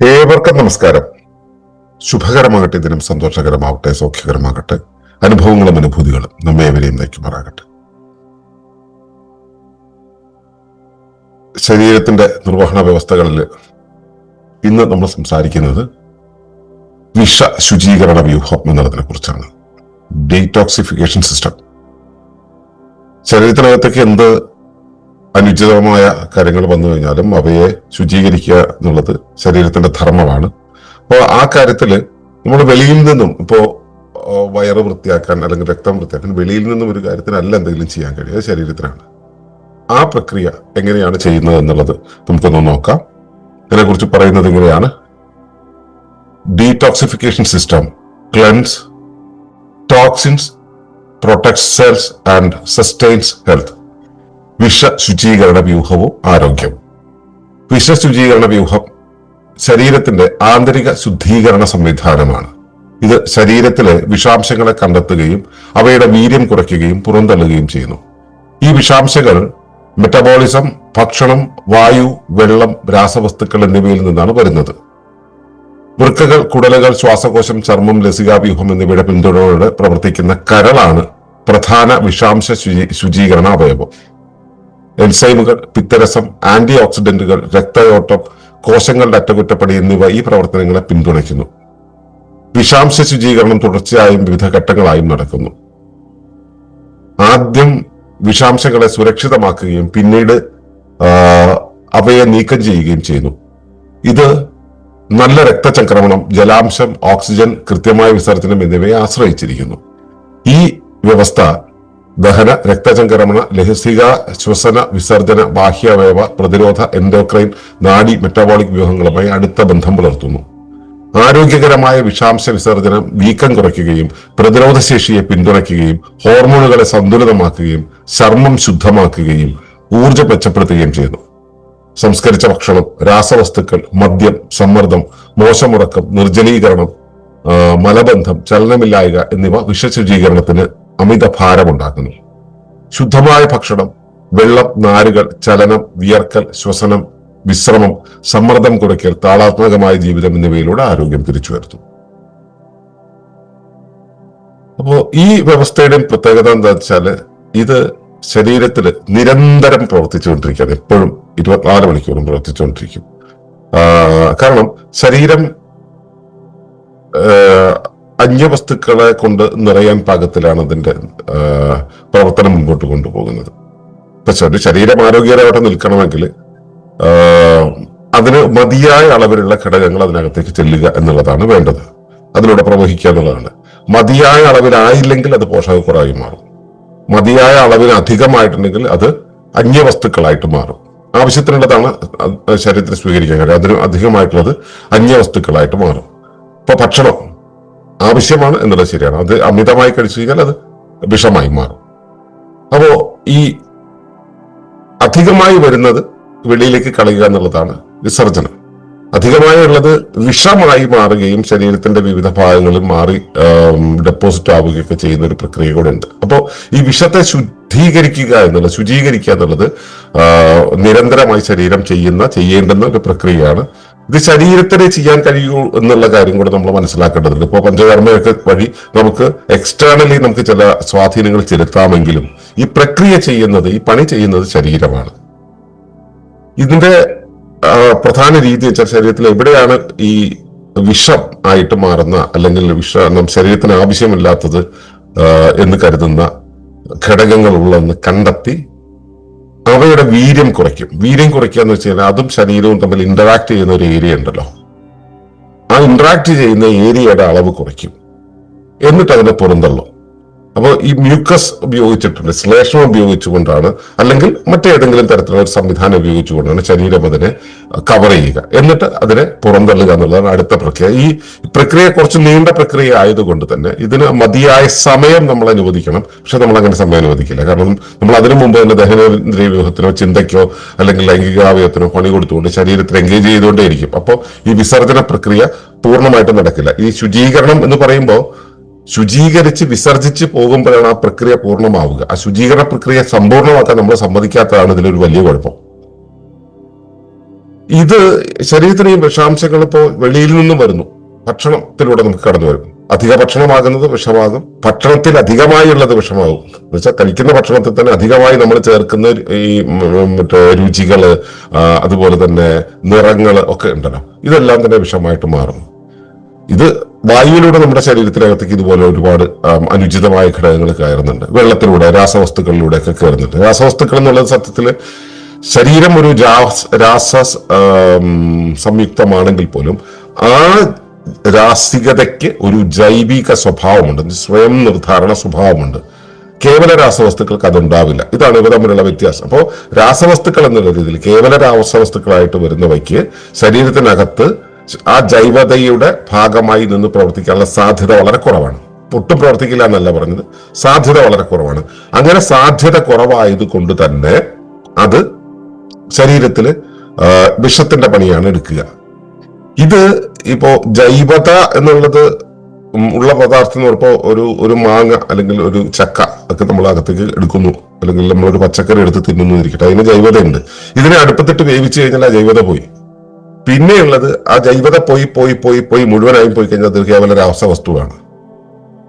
ഏവർക്കും നമസ്കാരം. ശുഭകരമാകട്ടെ ദിനം സന്തോഷകരമാകട്ടെ സൗഖ്യകരമാകട്ടെ അനുഭവങ്ങളും അനുഭൂതികളും നമ്മെ ഏവരെയും നയിക്കുമാറാകട്ടെ. ശരീരത്തിന്റെ നിർവഹണ വ്യവസ്ഥകളിൽ ഇന്ന് നമ്മൾ സംസാരിക്കുന്നത് വിഷ ശുചീകരണ വ്യൂഹം എന്നുള്ളതിനെ കുറിച്ചാണ് ഡീടോക്സിഫിക്കേഷൻ സിസ്റ്റം ശരീരത്തിനകത്തേക്ക് എന്ത് അനുചിതമായ കാര്യങ്ങൾ വന്നു കഴിഞ്ഞാലും അവയെ ശുചീകരിക്കുക എന്നുള്ളത് ശരീരത്തിന്റെ ധർമ്മമാണ്. അപ്പോൾ ആ കാര്യത്തിൽ നമ്മൾ വെളിയിൽ നിന്നും ഇപ്പോൾ വയറ് വൃത്തിയാക്കാൻ അല്ലെങ്കിൽ രക്തം വൃത്തിയാക്കാൻ വെളിയിൽ നിന്നും ഒരു കാര്യത്തിനല്ല എന്തെങ്കിലും ചെയ്യാൻ കഴിയുക ശരീരത്തിനാണ്. ആ പ്രക്രിയ എങ്ങനെയാണ് ചെയ്യുന്നത് എന്നുള്ളത് നമുക്കൊന്ന് നോക്കാം. ഇതിനെക്കുറിച്ച് പറയുന്നത് എങ്ങനെയാണ് detoxification system cleanse toxins protect cells and sustains health വിഷ ശുചീകരണ വ്യൂഹവും ആരോഗ്യവും. വിഷ ശുചീകരണ വ്യൂഹം ശരീരത്തിന്റെ ആന്തരിക ശുദ്ധീകരണ സംവിധാനമാണ്. ഇത് ശരീരത്തിലെ വിഷാംശങ്ങളെ കണ്ടെത്തുകയും അവയുടെ വീര്യം കുറയ്ക്കുകയും പുറന്തള്ളുകയും ചെയ്യുന്നു. ഈ വിഷാംശങ്ങൾ മെറ്റബോളിസം ഭക്ഷണം വായു വെള്ളം രാസവസ്തുക്കൾ എന്നിവയിൽ നിന്നാണ് വരുന്നത്. വൃക്കകൾ കുടലുകൾ ശ്വാസകോശം ചർമ്മം ലസികാവ്യൂഹം എന്നിവയുടെ പിന്തുണയോടെ പ്രവർത്തിക്കുന്ന കരളാണ് പ്രധാന വിഷാംശ ശുചീ- ശുചീകരണ അവയവം. എൻസൈമുകൾ പിത്തരസം ആന്റി ഓക്സിഡന്റുകൾ രക്തയോട്ടം കോശങ്ങളുടെ അറ്റകുറ്റപ്പണി എന്നിവ ഈ പ്രവർത്തനങ്ങളെ പിന്തുണയ്ക്കുന്നു. വിഷാംശ ശുചീകരണം തുടർച്ചയായും വിവിധ ഘട്ടങ്ങളായും നടക്കുന്നു. ആദ്യം വിഷാംശങ്ങളെ സുരക്ഷിതമാക്കുകയും പിന്നീട് അവയെ നീക്കം ചെയ്യുകയും ചെയ്യുന്നു. ഇത് നല്ല രക്തചംക്രമണം ജലാംശം ഓക്സിജൻ കൃത്യമായ വിസർജനം എന്നിവയെ ആശ്രയിച്ചിരിക്കുന്നു. ഈ വ്യവസ്ഥ ദഹന രക്തചംക്രമണ ലഹസിക ശ്വസന വിസർജന ബാഹ്യവയവ പ്രതിരോധ എൻഡോക്രൈൻ നാഡി മെറ്റബോളിക് വ്യൂഹങ്ങളുമായി അടുത്ത ബന്ധം പുലർത്തുന്നു. ആരോഗ്യകരമായ വിഷാംശ വിസർജനം വീക്കം കുറയ്ക്കുകയും പ്രതിരോധശേഷിയെ പിന്തുണയ്ക്കുകയും ഹോർമോണുകളെ സന്തുലിതമാക്കുകയും ചർമ്മം ശുദ്ധമാക്കുകയും ഊർജ മെച്ചപ്പെടുത്തുകയും ചെയ്യുന്നു. സംസ്കരിച്ച ഭക്ഷണം രാസവസ്തുക്കൾ മദ്യം സമ്മർദ്ദം മോശമുറക്കം നിർജലീകരണം മലബന്ധം ചലനമില്ലായ്ക എന്നിവ വിഷശുചീകരണത്തിന് അമിത ഭാരമുണ്ടാക്കുന്നു ശുദ്ധമായ ഭക്ഷണം വെള്ളം നാരുകൾ ചലനം വിയർക്കൽ ശ്വസനം വിശ്രമം സമ്മർദ്ദം കുറയ്ക്കൽ താളാത്മകമായ ജീവിതം എന്നിവയിലൂടെ ആരോഗ്യം തിരിച്ചു വരുത്തും അപ്പോ ഈ വ്യവസ്ഥയുടെ പ്രത്യേകത എന്താ വെച്ചാൽ ഇത് ശരീരത്തിൽ നിരന്തരം പ്രവർത്തിച്ചുകൊണ്ടിരിക്കുകയാണ്. എപ്പോഴും ഇരുപത്തിനാല് മണിക്കൂറും പ്രവർത്തിച്ചുകൊണ്ടിരിക്കും. കാരണം ശരീരം അന്യവസ്തുക്കളെ കൊണ്ട് നിറയാൻ പാകത്തിലാണ് അതിന്റെ പ്രവർത്തനം മുമ്പോട്ട് കൊണ്ടുപോകുന്നത്. ഇപ്പൊ ഒരു ശരീരം ആരോഗ്യകരമായിട്ട് നിൽക്കണമെങ്കിൽ അതിന് മതിയായ അളവിലുള്ള ഘടകങ്ങൾ അതിനകത്തേക്ക് ചെല്ലുക എന്നുള്ളതാണ് വേണ്ടത്. അതിലൂടെ പ്രവഹിക്കുക എന്നുള്ളതാണ്. മതിയായ അളവിലായില്ലെങ്കിൽ അത് പോഷകക്കുറവായി മാറും. മതിയായ അളവിന് അധികമായിട്ടുണ്ടെങ്കിൽ അത് അന്യവസ്തുക്കളായിട്ട് മാറും. ആവശ്യത്തിനുള്ളതാണ് ശരീരത്തിൽ സ്വീകരിക്കാൻ കഴിയും. അതിന് അധികമായിട്ടുള്ളത് അന്യവസ്തുക്കളായിട്ട് മാറും. ഇപ്പൊ ഭക്ഷണം. ആവശ്യമാണ് എന്നുള്ളത് ശരിയാണ്. അത് അമിതമായി കഴിച്ചു കഴിഞ്ഞാൽ അത് വിഷമായി മാറും. അപ്പോ ഈ അധികമായി വരുന്നത് വെളിയിലേക്ക് കളയുക എന്നുള്ളതാണ് വിസർജനം അധികമായി ഉള്ളത് വിഷമായി മാറുകയും ശരീരത്തിന്റെ വിവിധ ഭാഗങ്ങളിൽ മാറി ഡെപ്പോസിറ്റ് ആവുകയൊക്കെ ചെയ്യുന്ന ഒരു പ്രക്രിയ കൂടെ ഉണ്ട്. അപ്പോൾ ഈ വിഷത്തെ ശുദ്ധീകരിക്കുക എന്നുള്ളത് ശുചീകരിക്കുക എന്നുള്ളത് നിരന്തരമായി ശരീരം ചെയ്യുന്ന ചെയ്യേണ്ടുന്ന ഒരു പ്രക്രിയയാണ് ഇത് ശരീരത്തിന് ചെയ്യാൻ കഴിയൂ എന്നുള്ള കാര്യം കൂടെ നമ്മൾ മനസ്സിലാക്കേണ്ടതുണ്ട്. ഇപ്പോൾ പഞ്ചകർമ്മയൊക്കെ വഴി നമുക്ക് എക്സ്റ്റേണലി നമുക്ക് ചില സ്വാധീനങ്ങൾ ചെലുത്താമെങ്കിലും ഈ പ്രക്രിയ ചെയ്യുന്നത് ഈ പണി ചെയ്യുന്നത് ശരീരമാണ്. ഇതിന്റെ പ്രധാന രീതി വെച്ചാൽ ശരീരത്തിൽ എവിടെയാണ് ഈ വിഷം ആയിട്ട് മാറുന്ന അല്ലെങ്കിൽ വിഷ നം ശരീരത്തിന് ആവശ്യമില്ലാത്തത് എന്ന് കരുതുന്ന ഘടകങ്ങളുള്ളതെന്ന് കണ്ടെത്തി അവയുടെ വീര്യം കുറയ്ക്കും. വീര്യം കുറയ്ക്കുക എന്ന് വെച്ച് കഴിഞ്ഞാൽ അതും ശരീരവും തമ്മിൽ ഇന്ററാക്ട് ചെയ്യുന്ന ഒരു ഏരിയ ഉണ്ടല്ലോ. ആ ഇന്ററാക്ട് ചെയ്യുന്ന ഏരിയയുടെ അളവ് കുറയ്ക്കും. എന്നിട്ട് അതിനെ പുറന്തള്ളും. അപ്പോൾ ഈ മ്യൂക്കസ് ഉപയോഗിച്ചിട്ടുണ്ട് ശ്ലേഷം ഉപയോഗിച്ചുകൊണ്ടാണ് അല്ലെങ്കിൽ മറ്റേതെങ്കിലും തരത്തിലുള്ള ഒരു സംവിധാനം ഉപയോഗിച്ചുകൊണ്ടാണ് ശരീരം അതിനെ കവർ ചെയ്യുക. എന്നിട്ട് അതിനെ പുറന്തള്ളുക എന്നുള്ളതാണ് അടുത്ത പ്രക്രിയ. ഈ പ്രക്രിയ കുറച്ച് നീണ്ട പ്രക്രിയ ആയതുകൊണ്ട് തന്നെ ഇതിന് മതിയായ സമയം നമ്മൾ അനുവദിക്കണം. പക്ഷെ നമ്മൾ അങ്ങനെ സമയം അനുവദിക്കില്ല. കാരണം നമ്മൾ അതിനു മുമ്പ് തന്നെ ദഹനേന്ദ്രിയ വ്യൂഹത്തിനോ ചിന്തയ്ക്കോ അല്ലെങ്കിൽ ലൈംഗികാവയവത്തിനോ പണി കൊടുത്തുകൊണ്ട് ശരീരത്തിൽ എൻഗേജ് ചെയ്തുകൊണ്ടേയിരിക്കും. അപ്പോൾ ഈ വിസർജന പ്രക്രിയ പൂർണമായിട്ടും നടക്കില്ല. ഈ ശുചീകരണം എന്ന് പറയുമ്പോൾ ശുചീകരിച്ച് വിസർജിച്ച് പോകുമ്പോഴാണ് ആ പ്രക്രിയ പൂർണമാവുക. ആ ശുചീകരണ പ്രക്രിയ സമ്പൂർണമാക്കാൻ നമ്മൾ സമ്മതിക്കാത്തതാണ് ഇതിലൊരു വലിയ കുഴപ്പം. ഇത് ശരീരത്തിന് ഈ വിഷാംശങ്ങൾ ഇപ്പോൾ വെളിയിൽ നിന്നും വരുന്നു. ഭക്ഷണത്തിലൂടെ നമുക്ക് കടന്നു വരും. അധിക ഭക്ഷണമാകുന്നത് വിഷമാകും. ഭക്ഷണത്തിൽ അധികമായി ഉള്ളത് വിഷമാകും. എന്ന് വെച്ചാൽ കഴിക്കുന്ന ഭക്ഷണത്തിൽ തന്നെ അധികമായി നമ്മൾ ചേർക്കുന്ന ഈ മറ്റേ രുചികൾ അതുപോലെ തന്നെ നിറങ്ങൾ ഒക്കെ ഉണ്ടല്ലോ. ഇതെല്ലാം തന്നെ വിഷമായിട്ട് മാറും ഇത് വായുവിലൂടെ നമ്മുടെ ശരീരത്തിനകത്തേക്ക് ഇതുപോലെ ഒരുപാട് അനുചിതമായ ഘടകങ്ങൾ കയറുന്നുണ്ട്. വെള്ളത്തിലൂടെ രാസവസ്തുക്കളിലൂടെ ഒക്കെ കയറുന്നുണ്ട്. രാസവസ്തുക്കൾ എന്നുള്ളത് സത്യത്തിൽ ശരീരം ഒരു രാസ്- സംയുക്തമാണെങ്കിൽ പോലും ആ രാസികതയ്ക്ക് ഒരു ജൈവിക സ്വഭാവമുണ്ട്. സ്വയം നിർദ്ധാരണ സ്വഭാവമുണ്ട്. കേവല രാസവസ്തുക്കൾക്ക് അതുണ്ടാവില്ല. ഇതാണ് ഇവ തമ്മിലുള്ള വ്യത്യാസം. അപ്പോൾ രാസവസ്തുക്കൾ എന്നുള്ള രീതിയിൽ കേവല രാസവസ്തുക്കളായിട്ട് വരുന്നവയ്ക്ക് ശരീരത്തിനകത്ത് ആ ജൈവതയുടെ ഭാഗമായി നിന്ന് പ്രവർത്തിക്കാനുള്ള സാധ്യത വളരെ കുറവാണ്. ഒട്ടും പ്രവർത്തിക്കില്ല എന്നല്ല പറഞ്ഞത്. സാധ്യത വളരെ കുറവാണ്. അങ്ങനെ സാധ്യത കുറവായത് കൊണ്ട് തന്നെ അത് ശരീരത്തിൽ വിഷത്തിന്റെ പണിയാണ് എടുക്കുക. ഇത് ഇപ്പോ ജൈവത എന്നുള്ളത് ഉള്ള പദാർത്ഥം എന്ന് പറയുമ്പോൾ ഒരു ഒരു മാങ്ങ അല്ലെങ്കിൽ ഒരു ചക്ക ഒക്കെ നമ്മൾ അകത്തേക്ക് എടുക്കുന്നു. അല്ലെങ്കിൽ നമ്മൾ ഒരു പച്ചക്കറി എടുത്ത് തിന്നുന്നു ഇരിക്കട്ടെ അതിന് ജൈവതയുണ്ട്. ഇതിനെ അടുപ്പത്തിട്ട് വേവിച്ചു കഴിഞ്ഞാൽ ആ ജൈവത പോയി. പിന്നെയുള്ളത് ആ ജൈവത പോയി പോയി പോയി പോയി മുഴുവനായും പോയി കഴിഞ്ഞാൽ അത് കേവല രാസവസ്തുവാണ്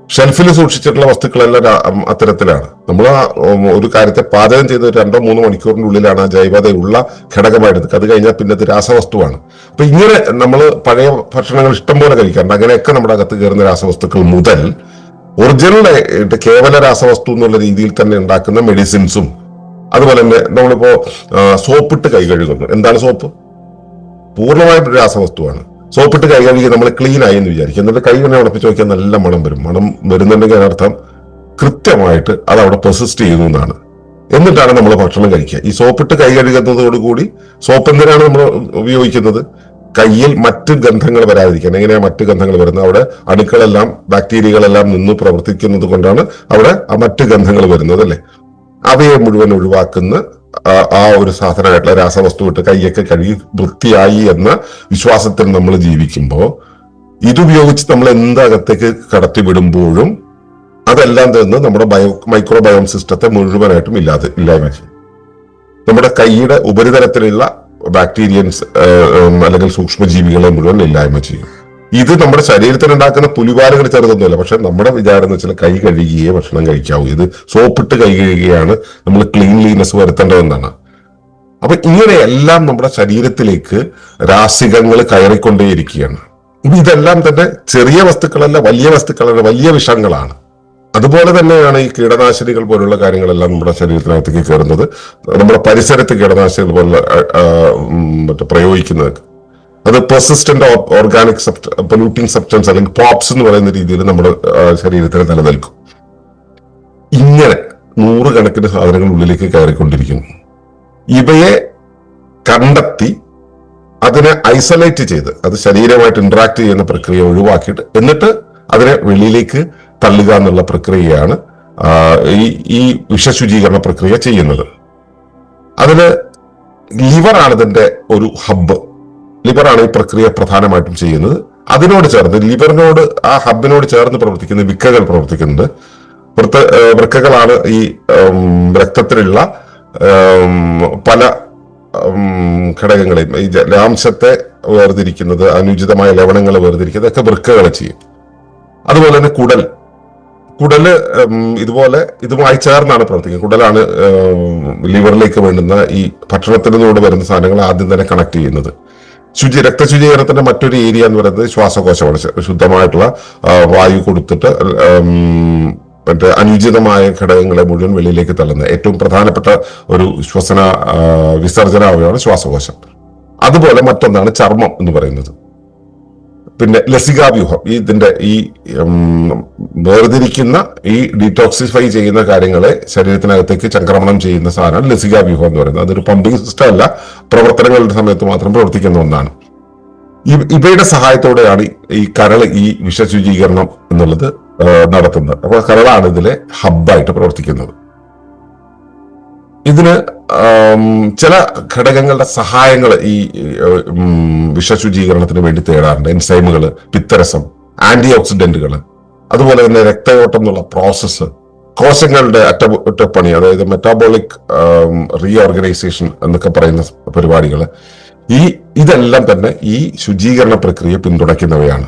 ഷെൽഫിൽ സൂക്ഷിച്ചിട്ടുള്ള വസ്തുക്കളെല്ലാം അത്തരത്തിലാണ്. നമ്മൾ ആ ഒരു കാര്യത്തെ പാചകം ചെയ്ത് രണ്ടോ മൂന്നോ മണിക്കൂറിന്റെ ഉള്ളിലാണ് ആ ജൈവതയുള്ള ഘടകമായിട്ട് അത് കഴിഞ്ഞാൽ പിന്നെ അത് രാസവസ്തുവാണ് അപ്പൊ ഇങ്ങനെ നമ്മൾ പഴയ ഭക്ഷണങ്ങൾ ഇഷ്ടം പോലെ കഴിക്കാറുണ്ട് അങ്ങനെയൊക്കെ നമ്മുടെ അകത്ത് കയറുന്ന രാസവസ്തുക്കൾ മുതൽ ഒറിജിനൽ കേവല രാസവസ്തു എന്നുള്ള രീതിയിൽ തന്നെ ഉണ്ടാക്കുന്ന മെഡിസിൻസും അതുപോലെ തന്നെ നമ്മളിപ്പോ സോപ്പിട്ട് കൈ കഴുകുന്നു. എന്താണ് സോപ്പ്? പൂർണമായും ഒരു രാസവസ്തുവാണ് സോപ്പിട്ട് കൈ കഴുകി നമ്മൾ ക്ലീൻ ആയി എന്ന് വിചാരിക്കും. എന്നിട്ട് കൈ തന്നെ ഉടപ്പിച്ച് നോക്കിയാൽ നല്ല മണം വരും. മണം വരുന്നുണ്ടെങ്കിൽ അതിനർത്ഥം കൃത്യമായിട്ട് അത് അവിടെ പ്രൊസിസ്റ്റ് ചെയ്യുന്നു എന്നാണ്. എന്നിട്ടാണ് നമ്മൾ ഭക്ഷണം കഴിക്കുക. ഈ സോപ്പിട്ട് കൈ കഴുകുന്നതോടുകൂടി സോപ്പ് എന്തിനാണ് നമ്മൾ ഉപയോഗിക്കുന്നത്? കയ്യിൽ മറ്റ് ഗന്ധങ്ങൾ വരാതിരിക്കാൻ. എങ്ങനെയാണ് മറ്റ് ഗന്ധങ്ങൾ വരുന്നത്? അവിടെ അണുക്കളെല്ലാം ബാക്ടീരിയകളെല്ലാം നിന്ന് പ്രവർത്തിക്കുന്നത് കൊണ്ടാണ് അവിടെ ആ മറ്റ് ഗന്ധങ്ങൾ വരുന്നത് അല്ലേ? അവയെ മുഴുവൻ ഒഴിവാക്കുന്ന ആ- ഒരു സാധനമായിട്ടുള്ള രാസവസ്തു ഇട്ട് കൈയൊക്കെ കഴുകി വൃത്തിയായി എന്ന വിശ്വാസത്തിൽ നമ്മൾ ജീവിക്കുമ്പോൾ ഇതുപയോഗിച്ച് നമ്മൾ എന്തകത്തേക്ക് കടത്തി വിടുമ്പോഴും അതെല്ലാം തന്നെ നമ്മുടെ ബയോ മൈക്രോബയോം സിസ്റ്റത്തെ മുഴുവനായിട്ടും ഇല്ലാതെ ഇല്ലായ്മ ചെയ്യും. നമ്മുടെ കൈയുടെ ഉപരിതലത്തിലുള്ള ബാക്ടീരിയൻസ് അല്ലെങ്കിൽ സൂക്ഷ്മജീവികളെ മുഴുവൻ ഇല്ലായ്മ ചെയ്യും. ഇത് നമ്മുടെ ശരീരത്തിൽ ഉണ്ടാക്കുന്ന പുലിവാലുകൾ ചെറുതൊന്നുമല്ല. പക്ഷെ നമ്മുടെ വിചാരം എന്ന് വെച്ചാൽ കൈ കഴുകിയേ ഭക്ഷണം കഴിക്കാവൂ. ഇത് സോപ്പിട്ട് കൈ കഴുകിയാണ് നമ്മൾ ക്ലീൻലിനെസ് വരുത്തേണ്ടതെന്നാണ്. അപ്പൊ ഇങ്ങനെയെല്ലാം നമ്മുടെ ശരീരത്തിലേക്ക് രാസികങ്ങൾ കയറിക്കൊണ്ടേയിരിക്കുകയാണ്. ഇനി ഇതെല്ലാം തന്നെ ചെറിയ വസ്തുക്കളല്ല വലിയ വസ്തുക്കളല്ല വലിയ വിഷങ്ങളാണ്. അതുപോലെ തന്നെയാണ് ഈ കീടനാശിനികൾ പോലുള്ള കാര്യങ്ങളെല്ലാം നമ്മുടെ ശരീരത്തിനകത്തേക്ക് കയറുന്നത്. നമ്മുടെ പരിസരത്ത് കീടനാശിനികൾ പോലുള്ള മറ്റേ പ്രയോഗിക്കുന്നത്. അത് പെർസിസ്റ്റന്റ് ഓർഗാനിക് പൊലൂട്ടിങ് സബ്സ്റ്റൻസ് അല്ലെങ്കിൽ പോപ്സ് എന്ന് പറയുന്ന രീതിയിൽ നമ്മുടെ ശരീരത്തിന് നിലനിൽക്കും. ഇങ്ങനെ നൂറുകണക്കിന് സാധനങ്ങൾ ഉള്ളിലേക്ക് കയറിക്കൊണ്ടിരിക്കുന്നു. ഇവയെ കണ്ടെത്തി അതിനെ ഐസൊലേറ്റ് ചെയ്ത് അത് ശരീരമായിട്ട് ഇന്ററാക്ട് ചെയ്യുന്ന പ്രക്രിയ ഒഴിവാക്കിയിട്ട് എന്നിട്ട് അതിനെ വെളിയിലേക്ക് തള്ളുക എന്നുള്ള പ്രക്രിയയാണ് ഈ ഈ വിഷശുചീകരണ പ്രക്രിയ ചെയ്യുന്നത്. അതിന് ലിവറാണ് ഇതിന്റെ ഒരു ഹബ്ബ് ലിവറാണ് ഈ പ്രക്രിയ പ്രധാനമായിട്ടും ചെയ്യുന്നത്. അതിനോട് ചേർന്ന് ലിവറിനോട് ആ ഹബിനോട് ചേർന്ന് പ്രവർത്തിക്കുന്ന വിക്കകൾ പ്രവർത്തിക്കുന്നുണ്ട്. വൃത്ത വൃക്കകളാണ് ഈ രക്തത്തിലുള്ള പല ഘടകങ്ങളെയും ഈ ജലാംശത്തെ വേർതിരിക്കുന്നത് അനുചിതമായ ലവണങ്ങൾ വേർതിരിക്കുന്നത് ഒക്കെ വൃക്കകൾ ചെയ്യും. അതുപോലെ തന്നെ കുടൽ. കുടൽ ഇതുപോലെ ഇതുമായി ചേർന്നാണ് പ്രവർത്തിക്കുന്നത്. കുടലാണ് ലിവറിലേക്ക് വേണ്ടുന്ന ഈ ഭക്ഷണത്തിനോട് വരുന്ന സാധനങ്ങൾ ആദ്യം തന്നെ കണക്ട് ചെയ്യുന്നത്. ശുചി രക്തശുചീകരണത്തിന്റെ മറ്റൊരു ഏരിയ എന്ന് പറയുന്നത് ശ്വാസകോശമാണ്. ശുദ്ധമായിട്ടുള്ള വായു കൊടുത്തിട്ട് മറ്റേ അനുചിതമായ ഘടകങ്ങളെ മുഴുവൻ വെളിയിലേക്ക് തള്ളുന്നത്. ഏറ്റവും പ്രധാനപ്പെട്ട ഒരു ശ്വസന വിസർജന അവയവമാണ് ശ്വാസകോശം. അതുപോലെ മറ്റൊന്നാണ് ചർമ്മം എന്ന് പറയുന്നത്. പിന്നെ ലസികാവ്യൂഹം. ഈ ഇതിന്റെ ഈ വേർതിരിക്കുന്ന ഈ ഡീറ്റോക്സിഫൈ ചെയ്യുന്ന കാര്യങ്ങളെ ശരീരത്തിനകത്തേക്ക് ചംക്രമണം ചെയ്യുന്ന സാധനമാണ് ലസികാവ്യൂഹം എന്ന് പറയുന്നത്. അതൊരു പമ്പിംഗ് സിസ്റ്റം അല്ല. പ്രവർത്തനങ്ങളുടെ സമയത്ത് മാത്രം പ്രവർത്തിക്കുന്ന ഒന്നാണ്. ഇവ- ഇവയുടെ സഹായത്തോടെയാണ് ഈ കരൾ ഈ വിഷശുചീകരണം എന്നുള്ളത് നടത്തുന്നത്. അപ്പൊ കരളാണ് ഇതിലെ ഹബ്ബായിട്ട് പ്രവർത്തിക്കുന്നത്. ഇതിന് ചില ഘടകങ്ങളുടെ സഹായങ്ങൾ ഈ വിഷശുചീകരണത്തിന് വേണ്ടി തേടാറുണ്ട്. എൻസൈമുകൾ പിത്തരസം ആന്റി ഓക്സിഡന്റുകൾ അതുപോലെ തന്നെ രക്തയോട്ടം എന്നുള്ള പ്രോസസ്സ് കോശങ്ങളുടെ അറ്റപണി അതായത് മെറ്റാബോളിക് റീഓർഗനൈസേഷൻ എന്നൊക്കെ പറയുന്ന പരിപാടികൾ. ഈ ഇതെല്ലാം തന്നെ ഈ ശുചീകരണ പ്രക്രിയ പിന്തുണയ്ക്കുന്നവയാണ്.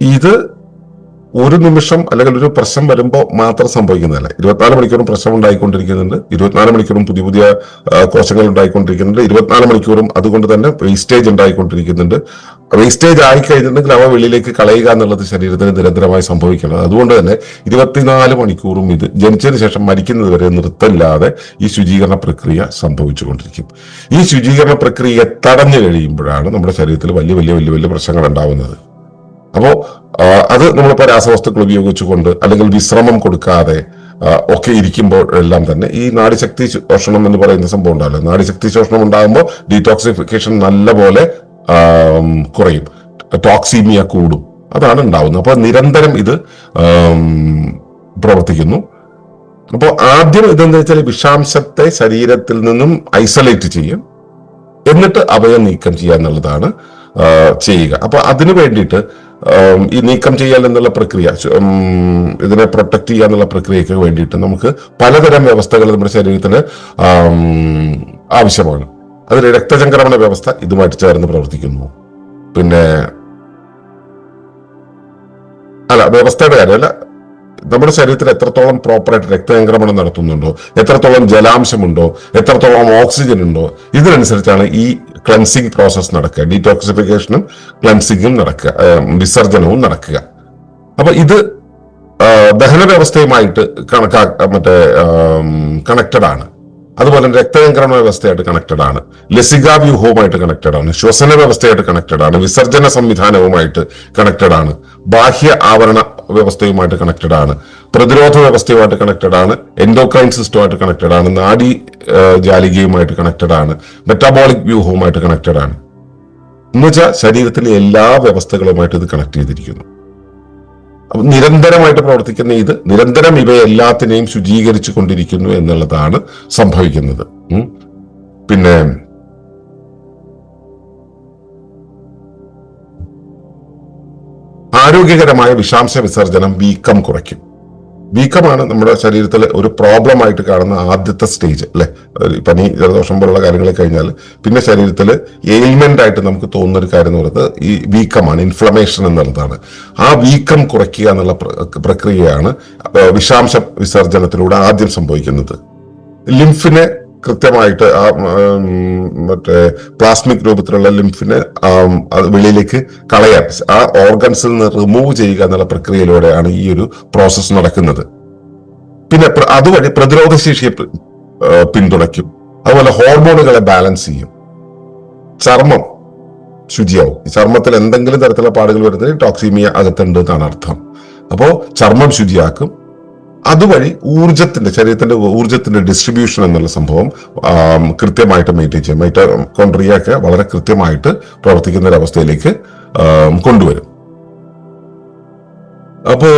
ഇത് ഒരു നിമിഷം അല്ലെങ്കിൽ ഒരു പ്രശ്നം വരുമ്പോൾ മാത്രം സംഭവിക്കുന്നതല്ല. ഇരുപത്തിനാല് മണിക്കൂറും പ്രശ്നം ഉണ്ടായിക്കൊണ്ടിരിക്കുന്നുണ്ട്. ഇരുപത്തിനാല് മണിക്കൂറും പുതിയ പുതിയ കോശങ്ങൾ ഉണ്ടായിക്കൊണ്ടിരിക്കുന്നുണ്ട്. ഇരുപത്തിനാല് മണിക്കൂറും അതുകൊണ്ട് തന്നെ വേസ്റ്റേജ് ഉണ്ടായിക്കൊണ്ടിരിക്കുന്നുണ്ട്. വേസ്റ്റേജ് ആയി കഴിഞ്ഞിട്ടുണ്ടെങ്കിൽ അവ വെളിയിലേക്ക് കളയുക എന്നുള്ളത് ശരീരത്തിന് നിരന്തരമായി സംഭവിക്കണം. അതുകൊണ്ട് തന്നെ ഇരുപത്തിനാല് മണിക്കൂറും ഇത് ജനിച്ചതിന് ശേഷം മരിക്കുന്നത് വരെ നിർത്തല്ലാതെ ഈ ശുചീകരണ പ്രക്രിയ സംഭവിച്ചുകൊണ്ടിരിക്കും. ഈ ശുചീകരണ പ്രക്രിയ തടഞ്ഞു കഴിയുമ്പോഴാണ് നമ്മുടെ ശരീരത്തിൽ വലിയ വലിയ വലിയ വലിയ പ്രശ്നങ്ങൾ ഉണ്ടാവുന്നത്. അപ്പോ ആ, അത് നമ്മളിപ്പോൾ രാസവസ്തുക്കൾ ഉപയോഗിച്ചുകൊണ്ട് അല്ലെങ്കിൽ വിശ്രമം കൊടുക്കാതെ ഒക്കെ ഇരിക്കുമ്പോൾ എല്ലാം തന്നെ ഈ നാടിശക്തി ശോഷണം എന്ന് പറയുന്ന സംഭവം ഉണ്ടാവില്ല നാടിശക്തി ശോഷണം ഉണ്ടാകുമ്പോൾ ഡീടോക്സിഫിക്കേഷൻ നല്ലപോലെ പോലെ കുറയും. ടോക്സീമിയ കൂടും. അതാണ് ഉണ്ടാവുന്നത്. അപ്പോൾ നിരന്തരം ഇത് പ്രവർത്തിക്കുന്നു. അപ്പോൾ ആദ്യം ഇതെന്ന് വെച്ചാൽ വിഷാംശത്തെ ശരീരത്തിൽ നിന്നും ഐസൊലേറ്റ് ചെയ്യും. എന്നിട്ട് അവയെ നീക്കം ചെയ്യുക എന്നുള്ളതാണ് ചെയ്യുക. അപ്പൊ അതിനു വേണ്ടിയിട്ട് ഈ നീക്കം ചെയ്യൽ എന്നുള്ള പ്രക്രിയ ഇതിനെ പ്രൊട്ടക്ട് ചെയ്യുക എന്നുള്ള പ്രക്രിയയ്ക്ക് വേണ്ടിയിട്ട് നമുക്ക് പലതരം വ്യവസ്ഥകൾ നമ്മുടെ ശരീരത്തിന് ആവശ്യമാണ്. അതിൽ രക്തചംക്രമണ വ്യവസ്ഥ ഇതുമായിട്ട് ചേർന്ന് പ്രവർത്തിക്കുന്നു. പിന്നെ അല്ല വ്യവസ്ഥയുടെ കാര്യമല്ല നമ്മുടെ ശരീരത്തിൽ എത്രത്തോളം പ്രോപ്പറായിട്ട് രക്തചംക്രമണം നടത്തുന്നുണ്ടോ എത്രത്തോളം ജലാംശമുണ്ടോ എത്രത്തോളം ഓക്സിജൻ ഉണ്ടോ ഇതിനനുസരിച്ചാണ് ഈ ക്ലൻസിങ് പ്രോസസ് നടക്കുക. ഡീടോക്സിഫിക്കേഷനും ക്ലൻസിങ്ങും നടക്കുക. വിസർജനവും നടക്കുക. അപ്പൊ ഇത് ദഹന വ്യവസ്ഥയുമായിട്ട് കണക്കാ മറ്റേ കണക്റ്റഡ് ആണ്. അതുപോലെ രക്തചംക്രമണ വ്യവസ്ഥയായിട്ട് കണക്റ്റഡ് ആണ്. ലസികാവ്യൂഹവുമായിട്ട് കണക്റ്റഡ് ആണ്. ശ്വസന വ്യവസ്ഥയായിട്ട് കണക്റ്റഡ് ആണ്. വിസർജന സംവിധാനവുമായിട്ട് കണക്റ്റഡ് ആണ്. ബാഹ്യ ആവരണ വ്യവസ്ഥയുമായിട്ട് കണക്റ്റഡ് ആണ്. പ്രതിരോധ വ്യവസ്ഥയുമായിട്ട് കണക്റ്റഡ് ആണ്. എൻഡോക്രൈൻ സിസ്റ്റമായിട്ട് കണക്റ്റഡ് ആണ്. നാഡി ജാലികയുമായിട്ട് കണക്റ്റഡ് ആണ്. മെറ്റാബോളിക് വ്യൂഹവുമായിട്ട് കണക്റ്റഡ് ആണ്. എന്നുവെച്ചാൽ ശരീരത്തിലെ എല്ലാ വ്യവസ്ഥകളുമായിട്ട് ഇത് കണക്ട് ചെയ്തിരിക്കുന്നു. നിരന്തരമായിട്ട് പ്രവർത്തിക്കുന്ന ഇത് നിരന്തരം ഇവയെല്ലാത്തിനെയും ശുചീകരിച്ചു കൊണ്ടിരിക്കുന്നു എന്നുള്ളതാണ് സംഭവിക്കുന്നത്. പിന്നെ ആരോഗ്യകരമായ വിഷാംശ വിസർജനം വീക്കം കുറയ്ക്കും. വീക്കമാണ് നമ്മുടെ ശരീരത്തിൽ ഒരു പ്രോബ്ലം ആയിട്ട് കാണുന്ന ആദ്യത്തെ സ്റ്റേജ് അല്ലെ? പനി ജലദോഷം പോലുള്ള കാര്യങ്ങൾ കഴിഞ്ഞാൽ പിന്നെ ശരീരത്തിൽ എയിൽമെന്റ് ആയിട്ട് നമുക്ക് തോന്നുന്ന ഒരു കാര്യം എന്ന് പറയുന്നത് ഈ വീക്കമാണ് ഇൻഫ്ലമേഷൻ എന്നുള്ളതാണ്. ആ വീക്കം കുറയ്ക്കുക എന്നുള്ള പ്രക്രിയയാണ് വിഷാംശ വിസർജനത്തിലൂടെ ആദ്യം സംഭവിക്കുന്നത്. ലിംഫിനെ കൃത്യമായിട്ട് ആ മറ്റേ പ്ലാസ്മിക് രൂപത്തിലുള്ള ലിംഫിനെ വെളിയിലേക്ക് കളയാൻ ആ ഓർഗൻസിൽ നിന്ന് റിമൂവ് ചെയ്യുക എന്നുള്ള പ്രക്രിയയിലൂടെയാണ് ഈ ഒരു പ്രോസസ്സ് നടക്കുന്നത്. പിന്നെ അതുവഴി പ്രതിരോധ ശേഷിയെ പിന്തുണയ്ക്കും. അതുപോലെ ഹോർമോണുകളെ ബാലൻസ് ചെയ്യും. ചർമ്മം ശുചിയാവും. ചർമ്മത്തിൽ എന്തെങ്കിലും തരത്തിലുള്ള പാടുകൾ വരുന്നത് ടോക്സിമിയ അകത്തുണ്ട് എന്നാണ് അർത്ഥം. അപ്പോൾ ചർമ്മം ശുചിയാക്കും അതുവഴി ഊർജത്തിന്റെ ശരീരത്തിന്റെ ഊർജത്തിന്റെ ഡിസ്ട്രിബ്യൂഷൻ എന്നുള്ള സംഭവം കൃത്യമായിട്ട് മെയിന്റെയിൻ ചെയ്യും. മൈറ്റോകോൺട്രിയ ഒക്കെ വളരെ കൃത്യമായിട്ട് പ്രവർത്തിക്കുന്ന ഒരു അവസ്ഥയിലേക്ക് കൊണ്ടുവരും. അപ്പോ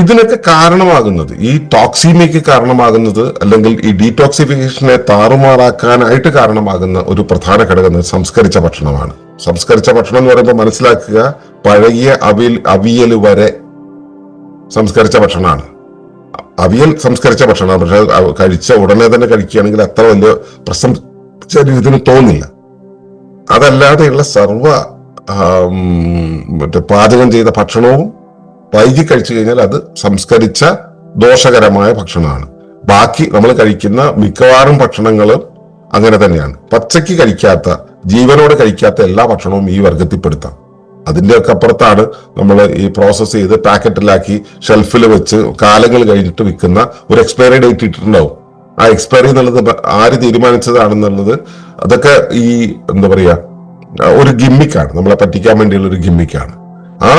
ഇതിനൊക്കെ കാരണമാകുന്നത് ഈ ടോക്സീമിയക്ക് കാരണമാകുന്നത് അല്ലെങ്കിൽ ഈ ഡീടോക്സിഫിക്കേഷനെ താറുമാറാക്കാനായിട്ട് കാരണമാകുന്ന ഒരു പ്രധാന ഘടകം സംസ്കരിച്ച ഭക്ഷണമാണ്. സംസ്കരിച്ച ഭക്ഷണം എന്ന് പറയുമ്പോൾ മനസ്സിലാക്കുക പഴകിയ അവിയൽ വരെ സംസ്കരിച്ച ഭക്ഷണമാണ്. അവിയൽ സംസ്കരിച്ച ഭക്ഷണമാണ് പക്ഷെ കഴിച്ച ഉടനെ തന്നെ കഴിക്കുകയാണെങ്കിൽ അത്ര വലിയ പ്രശ്നം ശരീരത്തിന് തോന്നില്ല. അതല്ലാതെയുള്ള സർവ മറ്റേ പാചകം ചെയ്ത ഭക്ഷണവും വൈകി കഴിച്ചു കഴിഞ്ഞാൽ അത് സംസ്കരിച്ച ദോഷകരമായ ഭക്ഷണമാണ്. ബാക്കി നമ്മൾ കഴിക്കുന്ന മിക്കവാറും ഭക്ഷണങ്ങളും അങ്ങനെ തന്നെയാണ്. പച്ചയ്ക്ക് കഴിക്കാത്ത ജീവനോട് കഴിക്കാത്ത എല്ലാ ഭക്ഷണവും ഈ വർഗത്തിൽപ്പെടുത്താം. അതിന്റെ ഒക്കെ അപ്പുറത്താണ് നമ്മൾ ഈ പ്രോസസ്സ് ചെയ്ത് പാക്കറ്റിലാക്കി ഷെൽഫിൽ വെച്ച് കാലങ്ങൾ കഴിഞ്ഞിട്ട് വിൽക്കുന്ന ഒരു എക്സ്പയറി ഡേറ്റ് ഇട്ടിട്ടുണ്ടാവും. ആ എക്സ്പയറി എന്നുള്ളത് ആര് തീരുമാനിച്ചതാണെന്നുള്ളത് അതൊക്കെ ഈ എന്താ പറയുക ഒരു ഗിമ്മിക്കാണ്. നമ്മളെ പറ്റിക്കാൻ വേണ്ടിയുള്ള ഒരു ഗിമ്മിക്കാണ്. ആ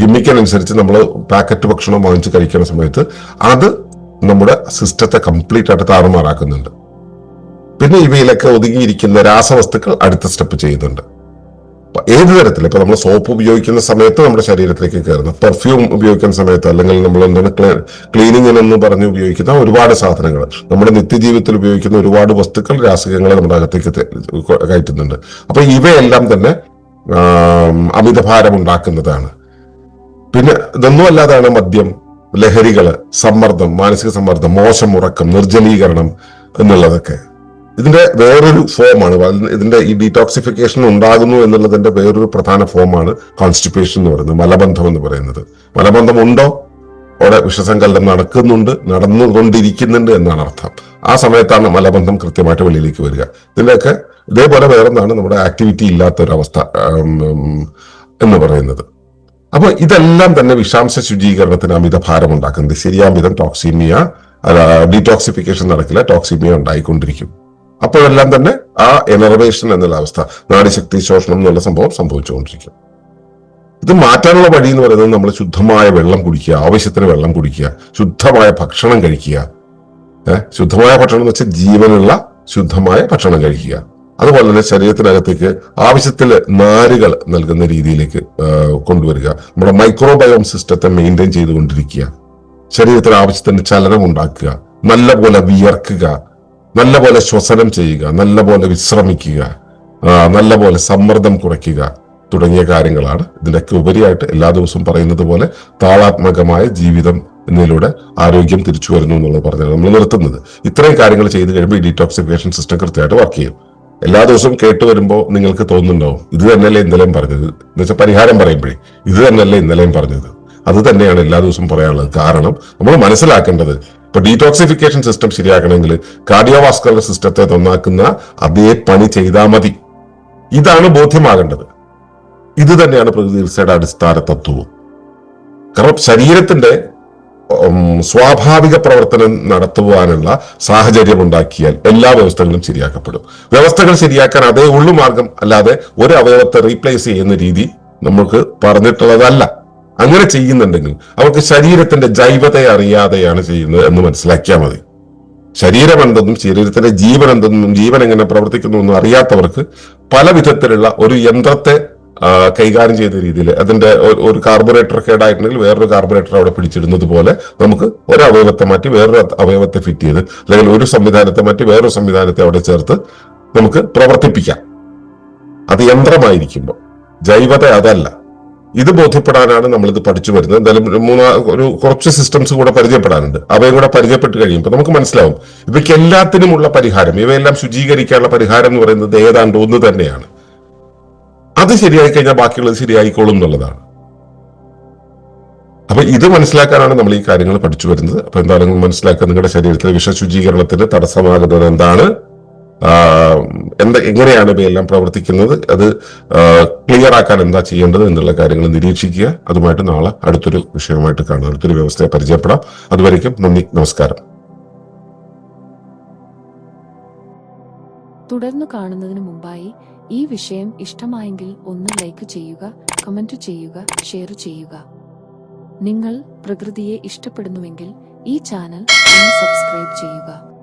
ഗിമ്മിക്കനുസരിച്ച് നമ്മൾ പാക്കറ്റ് ഭക്ഷണം വാങ്ങിച്ച് കഴിക്കുന്ന സമയത്ത് അത് നമ്മുടെ സിസ്റ്റത്തെ കംപ്ലീറ്റ് ആയിട്ട് താറുമാറാക്കുന്നുണ്ട്. പിന്നെ ഇവയിലൊക്കെ ഒതുങ്ങിയിരിക്കുന്ന രാസവസ്തുക്കൾ അടുത്ത സ്റ്റെപ്പ് ചെയ്യുന്നുണ്ട്. ഏത് തരത്തിൽ ഇപ്പൊ നമ്മൾ സോപ്പ് ഉപയോഗിക്കുന്ന സമയത്ത് നമ്മുടെ ശരീരത്തിലേക്ക് കയറുന്ന പെർഫ്യൂം ഉപയോഗിക്കുന്ന സമയത്ത് അല്ലെങ്കിൽ നമ്മൾ എന്താണ് ക്ലീനിങ് എന്ന് പറഞ്ഞ് ഉപയോഗിക്കുന്ന ഒരുപാട് സാധനങ്ങൾ നമ്മുടെ നിത്യജീവിതത്തിൽ ഉപയോഗിക്കുന്ന ഒരുപാട് വസ്തുക്കൾ രാസകങ്ങളെ നമ്മുടെ അകത്തേക്ക് കയറ്റുന്നുണ്ട്. അപ്പൊ ഇവയെല്ലാം തന്നെ അമിതഭാരം ഉണ്ടാക്കുന്നതാണ്. പിന്നെ ഇതൊന്നും അല്ലാതാണ് മദ്യം ലഹരികൾ സമ്മർദ്ദം മാനസിക സമ്മർദ്ദം മോശം ഉറക്കം നിർജലീകരണം എന്നുള്ളതൊക്കെ. ഇതിന്റെ വേറൊരു ഫോമാണ്. ഇതിന്റെ ഈ ഡീടോക്സിഫിക്കേഷൻ ഉണ്ടാകുന്നു എന്നുള്ളതിന്റെ വേറൊരു പ്രധാന ഫോമാണ് കോൺസ്റ്റിപ്പേഷൻ എന്ന് പറയുന്നത് മലബന്ധം എന്ന് പറയുന്നത്. മലബന്ധം ഉണ്ടോ? അവിടെ വിഷസങ്കലനം നടക്കുന്നുണ്ട് നടന്നുകൊണ്ടിരിക്കുന്നുണ്ട് എന്നാണ് അർത്ഥം. ആ സമയത്താണ് മലബന്ധം കൃത്യമായിട്ട് വെളിയിലേക്ക് വരിക. ഇതിന്റെയൊക്കെ ഇതേപോലെ വേറൊന്നാണ് നമ്മുടെ ആക്ടിവിറ്റി ഇല്ലാത്ത ഒരു അവസ്ഥ ഉം, ഉം, എന്ന് പറയുന്നത്. അപ്പൊ ഇതെല്ലാം തന്നെ വിഷാംശ ശുചീകരണത്തിന് അമിത ഭാരം ഉണ്ടാക്കുന്നത് ശരിയാമിതം ടോക്സിമിയ ഡീടോക്സിഫിക്കേഷൻ നടക്കില്ല ടോക്സിമിയ ഉണ്ടായിക്കൊണ്ടിരിക്കും. അപ്പോഴെല്ലാം തന്നെ ആ എനർവേഷൻ എന്നുള്ള അവസ്ഥ നാടിശക്തി ശോഷണം എന്നുള്ള സംഭവം സംഭവിച്ചുകൊണ്ടിരിക്കും. ഇത് മാറ്റാനുള്ള വഴി എന്ന് പറയുന്നത് നമ്മൾ ശുദ്ധമായ വെള്ളം കുടിക്കുക ആവശ്യത്തിന് വെള്ളം കുടിക്കുക ശുദ്ധമായ ഭക്ഷണം കഴിക്കുക. ശുദ്ധമായ ഭക്ഷണം എന്ന് വെച്ചാൽ ജീവനുള്ള ശുദ്ധമായ ഭക്ഷണം കഴിക്കുക. അതുപോലെ തന്നെ ശരീരത്തിനകത്തേക്ക് ആവശ്യത്തിൽ നാരുകൾ നൽകുന്ന രീതിയിലേക്ക് കൊണ്ടുവരിക. നമ്മുടെ മൈക്രോബയോം സിസ്റ്റത്തെ മെയിന്റെയിൻ ചെയ്തുകൊണ്ടിരിക്കുക. ശരീരത്തിന് ആവശ്യത്തിന് ചലനം ഉണ്ടാക്കുക നല്ലപോലെ വിയർക്കുക. നല്ലപോലെ ശ്വസനം ചെയ്യുക നല്ലപോലെ വിശ്രമിക്കുക നല്ല നല്ലപോലെ സമ്മർദ്ദം കുറയ്ക്കുക തുടങ്ങിയ കാര്യങ്ങളാണ് ഇതിന്റെയൊക്കെ ഉപരിയായിട്ട് എല്ലാ ദിവസവും പറയുന്നത് പോലെ താളാത്മകമായ ജീവിതം എന്നതിലൂടെ ആരോഗ്യം തിരിച്ചു വരുന്നു എന്നുള്ളത് പറഞ്ഞാൽ നമ്മൾ നിർത്തുന്നത്. ഇത്രയും കാര്യങ്ങൾ ചെയ്ത് കഴിയുമ്പോൾ ഈ ഡീറ്റോക്സിഫിക്കേഷൻ സിസ്റ്റം കൃത്യമായിട്ട് വർക്ക് ചെയ്യും. എല്ലാ ദിവസവും കേട്ട് വരുമ്പോൾ നിങ്ങൾക്ക് തോന്നുന്നുണ്ടാവും ഇത് തന്നെയല്ലേ ഇന്നലെയും പറഞ്ഞത്? എന്ന് വെച്ചാൽ പരിഹാരം പറയുമ്പോഴേ ഇത് തന്നെയല്ലേ ഇന്നലെയും പറഞ്ഞത്? അത് തന്നെയാണ് എല്ലാ ദിവസവും പറയാനുള്ളത്. കാരണം നമ്മൾ മനസ്സിലാക്കേണ്ടത് ഇപ്പൊ ഡീടോക്സിഫിക്കേഷൻ സിസ്റ്റം ശരിയാക്കണമെങ്കിൽ കാർഡിയോവാസ്കുലർ സിസ്റ്റത്തെ നന്നാക്കുന്ന അതേ പണി ചെയ്താൽ മതി. ഇതാണ് ബോധ്യമാകേണ്ടത്. ഇത് തന്നെയാണ് പ്രകൃതി ചികിത്സയുടെ അടിസ്ഥാന തത്വവും. കാരണം ശരീരത്തിന്റെ സ്വാഭാവിക പ്രവർത്തനം നടത്തുവാനുള്ള സാഹചര്യം ഉണ്ടാക്കിയാൽ എല്ലാ വ്യവസ്ഥകളും ശരിയാക്കപ്പെടും. വ്യവസ്ഥകൾ ശരിയാക്കാൻ അതേ ഉള്ളു മാർഗം അല്ലാതെ ഒരു അവയവത്തെ റീപ്ലേസ് ചെയ്യുന്ന രീതി നമുക്ക് പറഞ്ഞിട്ടുള്ളതല്ല. അങ്ങനെ ചെയ്യുന്നുണ്ടെങ്കിൽ അവർക്ക് ശരീരത്തിന്റെ ജൈവതയെ അറിയാതെയാണ് ചെയ്യുന്നത് എന്ന് മനസ്സിലാക്കിയാൽ മതി. ശരീരം എന്തെന്നും ശരീരത്തിന്റെ ജീവൻ എന്തെന്നും ജീവൻ എങ്ങനെ പ്രവർത്തിക്കുന്നു എന്നും അറിയാത്തവർക്ക് പല വിധത്തിലുള്ള ഒരു യന്ത്രത്തെ കൈകാര്യം ചെയ്ത രീതിയിൽ അതിന്റെ ഒരു- കാർബറേറ്റർ കേടായിട്ടുണ്ടെങ്കിൽ വേറൊരു കാർബറേറ്റർ അവിടെ പിടിച്ചിടുന്നത് പോലെ നമുക്ക് ഒരു അവയവത്തെ മാറ്റി വേറൊരു അവയവത്തെ ഫിറ്റ് ചെയ്ത് അല്ലെങ്കിൽ ഒരു സംവിധാനത്തെ മാറ്റി വേറൊരു സംവിധാനത്തെ അവിടെ ചേർത്ത് നമുക്ക് പ്രവർത്തിപ്പിക്കാം. അത് യന്ത്രമായിരിക്കുമ്പോൾ. ജൈവത അതല്ല. ഇത് ബോധ്യപ്പെടാനാണ് നമ്മളിത് പഠിച്ചു വരുന്നത്. എന്തായാലും മൂന്നാ ഒരു കുറച്ച് സിസ്റ്റംസ് കൂടെ പരിചയപ്പെടാനുണ്ട്. അവയും കൂടെ പരിചയപ്പെട്ട് കഴിയുമ്പോൾ നമുക്ക് മനസ്സിലാവും. ഇവയ്ക്ക് എല്ലാത്തിനുമുള്ള പരിഹാരം ഇവയെല്ലാം ശുചീകരിക്കാനുള്ള പരിഹാരം എന്ന് പറയുന്നത് ഏതാണ്ട് ഒന്ന് തന്നെയാണ്. അത് ശരിയായി കഴിഞ്ഞാൽ ബാക്കിയുള്ളത് ശരിയായിക്കോളും എന്നുള്ളതാണ്. അപ്പൊ ഇത് മനസ്സിലാക്കാനാണ് നമ്മൾ ഈ കാര്യങ്ങൾ പഠിച്ചു വരുന്നത്. അപ്പൊ എന്തായാലും മനസ്സിലാക്കുക നിങ്ങളുടെ ശരീരത്തിലെ വിഷശുചീകരണത്തിന് തടസ്സമാകുന്നത് എന്താണ്? എന്താ എങ്ങനെയാണ് ഇവയെല്ലാം പ്രവർത്തിക്കുന്നത്? അത് ക്ലിയർ ആക്കാൻ എന്താ ചെയ്യേണ്ടത് എന്നുള്ള കാര്യങ്ങൾ നിരീക്ഷിക്കുക. അതുമായിട്ട് നാളെ അടുത്തൊരു വിഷയമായിട്ട് കാണാം. അടുത്തൊരു വ്യവസ്ഥയെ പരിചയപ്പെടാം. അതുവരേക്കും നന്ദി നമസ്കാരം. തുടർന്ന് കാണുന്നതിന് മുമ്പായി ഈ വിഷയം ഇഷ്ടമായെങ്കിൽ ഒന്ന് ലൈക്ക് ചെയ്യുക കമന്റ് ചെയ്യുക ഷെയർ ചെയ്യുക. നിങ്ങൾ പ്രകൃതിയെ ഇഷ്ടപ്പെടുന്നുവെങ്കിൽ ഈ ചാനൽ ഒന്ന് സബ്സ്ക്രൈബ് ചെയ്യുക.